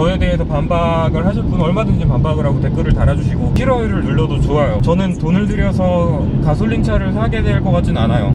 저에 대해서 반박을 하실 분 얼마든지 반박을 하고 댓글을 달아주시고 싫어요를 눌러도 좋아요. 저는 돈을 들여서 가솔린 차를 사게 될 것 같진 않아요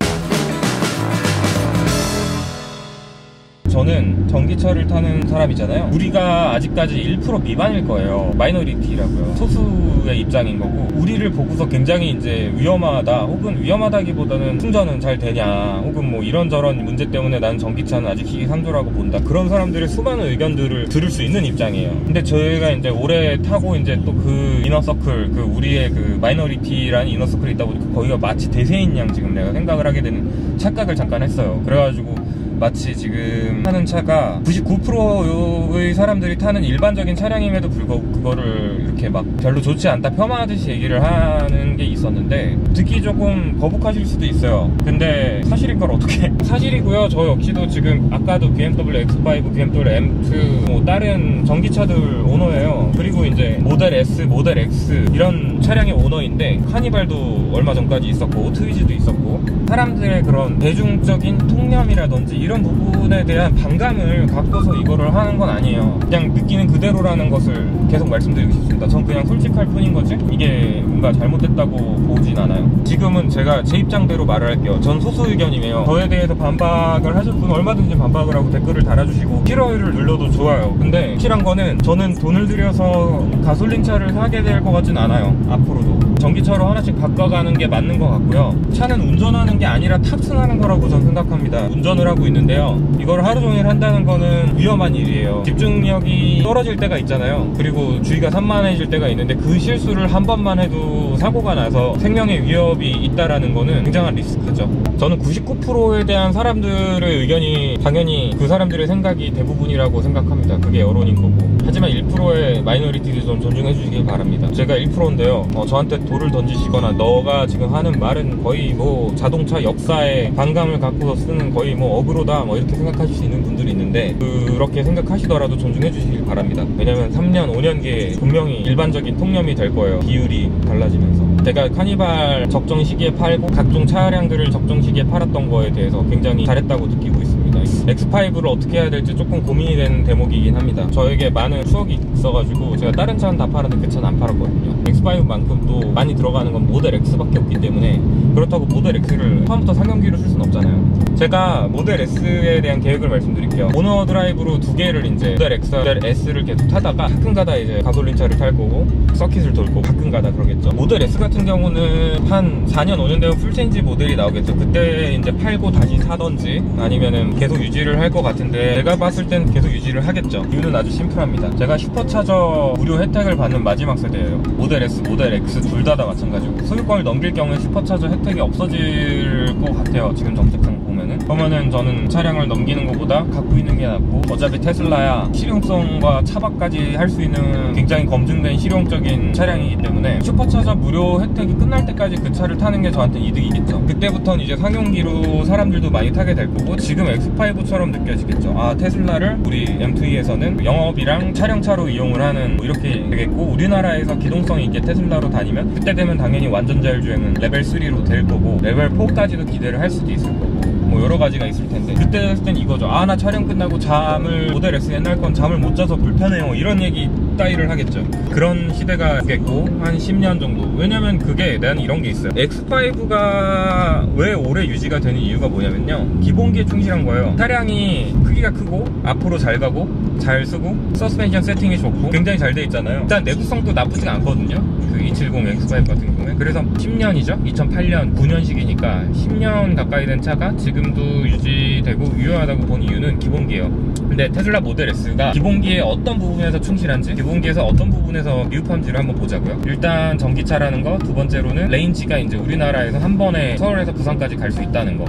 저는 전기차를 타는 사람이잖아요. 우리가 아직까지 1% 미만일 거예요. 마이너리티라고요. 소수의 입장인 거고 우리를 보고서 굉장히 이제 위험하다 혹은 위험하다기보다는 충전은 잘 되냐 혹은 뭐 이런저런 문제 때문에 나는 전기차는 아직 희귀상조라고 본다. 그런 사람들의 수많은 의견들을 들을 수 있는 입장이에요. 근데 저희가 이제 오래 타고 이제 또 그 이너서클 그 우리의 그 마이너리티라는 이너서클이 있다 보니까 거기가 마치 대세인 양 지금 내가 생각을 하게 되는 착각을 잠깐 했어요. 그래가지고 마치 지금 타는 차가 99%의 사람들이 타는 일반적인 차량임에도 불구하고 그거를 이렇게 막 별로 좋지 않다 폄하하듯이 얘기를 하는 게 있었는데 듣기 조금 거북하실 수도 있어요. 근데 사실인 걸 어떻게 사실이고요. 저 역시도 지금 아까도 BMW X5, BMW M2 뭐 다른 전기차들 오너예요. 그리고 이제 모델 S, 모델 X 이런 차량의 오너인데 카니발도 얼마 전까지 있었고 트위즈도 있었고 사람들의 그런 대중적인 통념이라든지 이런 부분에 대한 반감을 갖고서 이거를 하는 건 아니에요. 그냥 느끼는 그대로라는 것을 계속 말씀드리고 싶습니다. 전 그냥 솔직할 뿐인 거지? 이게 뭔가 잘못됐다고 보진 않아요. 지금은 제가 제 입장대로 말을 할게요. 전 소수 의견이에요. 저에 대해서 반박을 하실 분 얼마든지 반박을 하고 댓글을 달아주시고 싫어요를 눌러도 좋아요. 근데 확실한 거는 저는 돈을 들여서 가솔린 차를 사게 될 것 같진 않아요. 앞으로도. 전기차로 하나씩 바꿔가는 게 맞는 것 같고요. 차는 운전하는 게 아니라 탑승하는 거라고 저는 생각합니다. 운전을 하고 있는 데요. 이걸 하루 종일 한다는 거는 위험한 일이에요. 집중력이 떨어질 때가 있잖아요. 그리고 주의가 산만해질 때가 있는데 그 실수를 한 번만 해도 사고가 나서 생명의 위협이 있다라는 거는 굉장한 리스크죠. 저는 99%에 대한 사람들의 의견이 당연히 그 사람들의 생각이 대부분이라고 생각합니다. 그게 여론인 거고. 하지만 1%의 마이너리티도 좀 존중해 주시길 바랍니다. 제가 1%인데요. 어, 저한테 돌을 던지시거나 너가 지금 하는 말은 거의 뭐 자동차 역사에 반감을 갖고서 쓰는 거의 뭐 어그로 다 뭐 이렇게 생각하실 수 있는 분들이 있는데 그렇게 생각하시더라도 존중해 주시길 바랍니다. 왜냐면 3년 5년 뒤에 분명히 일반적인 통념이 될 거예요. 기율이 달라지면서. 제가 카니발 적정 시기에 팔고 각종 차량들을 적정 시기에 팔았던 거에 대해서 굉장히 잘했다고 느끼고 있습니다. X5를 어떻게 해야 될지 조금 고민이 되는 대목이긴 합니다. 저에게 많은 추억이 있어가지고 제가 다른 차는 다 팔았는데 그 차는 안 팔았거든요. X5만큼 또 많이 들어가는 건 모델 X밖에 없기 때문에 그렇다고 모델 X를 처음부터 상용기로 쓸 수는 없잖아요. 제가 모델 S에 대한 계획을 말씀드릴게요. 오너 드라이브로 두 개를 이제 모델 X, 모델 S를 계속 타다가 가끔가다 이제 가솔린 차를 탈 거고 서킷을 돌고 가끔가다 그러겠죠. 모델 S 같은 경우는 한 4년 5년 되면 풀체인지 모델이 나오겠죠. 그때 이제 팔고 다시 사던지 아니면은 계속 유지를 할 것 같은데 제가 봤을 땐 계속 유지를 하겠죠. 이유는 아주 심플합니다. 제가 슈퍼차저 무료 혜택을 받는 마지막 세대예요. 모델 S, 모델 X 둘 다 다 마찬가지고 소유권을 넘길 경우에 슈퍼차저 혜택 이 없어질 것 같아요. 지금 정책상 보면 은. 그러면은 저는 차량을 넘기는 것보다 갖고 있는 게 낫고 어차피 테슬라야 실용성과 차박까지 할 수 있는 굉장히 검증된 실용적인 차량이기 때문에 슈퍼차저 무료 혜택이 끝날 때까지 그 차를 타는 게 저한테 이득이겠죠. 그때부터는 이제 상용기로 사람들도 많이 타게 될 거고 지금 X5처럼 느껴지겠죠. 아 테슬라를 우리 M2에서는 영업이랑 촬영차로 이용을 하는 뭐 이렇게 되겠고 우리나라에서 기동성 있게 테슬라로 다니면 그때 되면 당연히 완전 자율주행은 레벨 3로 될 거고 레벨 4까지도 기대를 할 수도 있을 거고. 뭐 여러 가지가 있을 텐데. 그때 했을 땐 이거죠. 아 나 촬영 끝나고 잠을 모델 S 옛날 건 잠을 못 자서 불편해요. 이런 얘기 따위를 하겠죠. 그런 시대가 있겠고 한 10년 정도. 왜냐면 그게 난 이런 게 있어요. X5가 왜 오래 유지가 되는 이유가 뭐냐면요. 기본기에 충실한 거예요. 차량이 크기가 크고 앞으로 잘 가고 잘 쓰고 서스펜션 세팅이 좋고 굉장히 잘 돼 있잖아요. 일단 내구성도 나쁘지가 않거든요 그 270 X5 같은 경우에 그래서 10년이죠? 2008년 9년식이니까 10년 가까이 된 차가 지금도 유지되고 유효하다고 본 이유는 기본기예요. 근데 테슬라 모델 S가 기본기에 어떤 부분에서 충실한지 기본기에서 어떤 부분에서 미흡함지를 한번 보자고요. 일단 전기차라는 거 두 번째로는 레인지가 이제 우리나라에서 한 번에 서울에서 부산까지 갈 수 있다는 거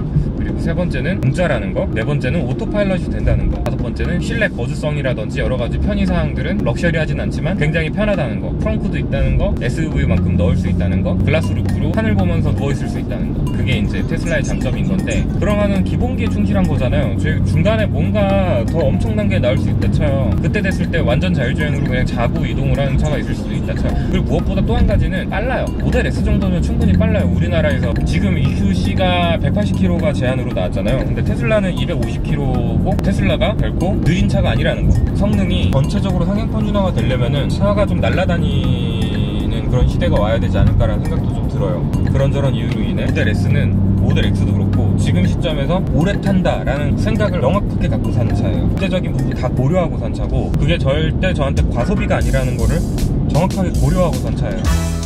그리고 세 번째는 공짜라는 거, 네 번째는 오토파일럿이 된다는 거, 다섯 번째는 실내 거주성이라든지 여러 가지 편의사항들은 럭셔리하진 않지만 굉장히 편하다는 거, 트렁크도 있다는 거, SUV만큼 넣을 수 있다는 거, 글라스 루프로 하늘 보면서 누워 있을 수 있다는 거. 그게 이제 테슬라의 장점인 건데 그러면은 기본기에 충실한 거잖아요. 저희 중간에 뭔가 더 엄청난 게 나올 수 있다 쳐요. 그때 됐을 때 완전 자율주행으로 그냥 자고 이동을 하는 차가 있을 수도 있다 쳐요. 그리고 무엇보다 또 한 가지는 빨라요. 모델 S 정도면 충분히 빨라요. 우리나라에서 지금 EQC가 180km가 제한 미만으로 나왔잖아요. 근데 테슬라는 250km고 테슬라가 결코 느린 차가 아니라는 거. 성능이 전체적으로 상향 편준화가 되려면은 차가 좀 날아다니는 그런 시대가 와야 되지 않을까라는 생각도 좀 들어요. 그런저런 이유로 인해 모델 S는 모델 X도 그렇고 지금 시점에서 오래 탄다라는 생각을 명확하게 갖고 사는 차예요. 국제적인 부분 다 고려하고 산 차고 그게 절대 저한테 과소비가 아니라는 거를 정확하게 고려하고 산 차예요.